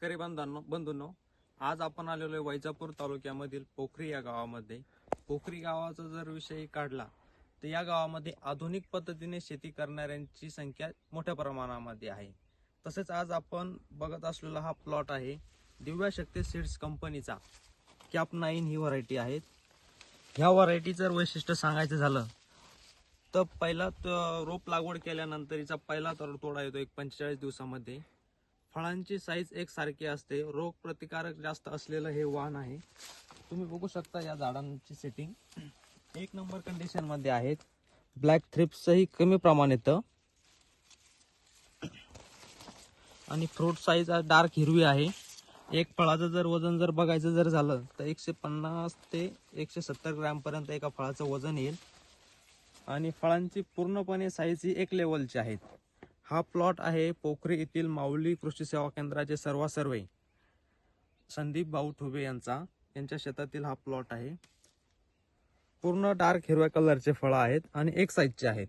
शेतकरी बांधवांनो बंधूंनो आज आपण आलेलो आहे वैजापूर तालुक्यामधील पोखरी या गावामध्ये. पोखरी गावाचा जर विषय काढला तर या गावामध्ये आधुनिक पद्धतीने शेती करणाऱ्यांची संख्या मोठ्या प्रमाणामध्ये आहे. तसेच आज आपण बघत असलेला हा प्लॉट आहे दिव्या शक्ती सीड्स कंपनीचा. कॅप नाईन ही व्हरायटी आहे ह्या व्हरायटीचं वैशिष्ट्य सांगायचं झालं तर पहिला रोप लागवड केल्यानंतर पहिला तर तोडा येतो एक पंचेचाळीस दिवसामध्ये. फळांची साईज एक सारखी असते. रोग प्रतिकारक जास्त असलेलं हे वाहन आहे. तुम्ही बघू शकता या झाडांची सेटिंग एक नंबर कंडिशनमध्ये आहेत. ब्लॅक थ्रिप्सही कमी प्रमाण येतं आणि फ्रूट साईज डार्क हिरवी आहे. एक फळाचं जर वजन जर बघायचं जर झालं तर एकशे पन्नास ते एकशे सत्तर ग्रॅमपर्यंत एका फळाचं वजन येईल. आणि फळांची पूर्णपणे साईज ही एक लेवलची आहेत. हा प्लॉट आहे पोखरी येथील माऊली कृषी सेवा केंद्राचे सर्व सर्वे संदीप भाऊ ठुबे यांचा. यांच्या शेतातील हा प्लॉट आहे. पूर्ण डार्क हिरव्या कलरचे फळं आहेत आणि एक साईजचे आहेत.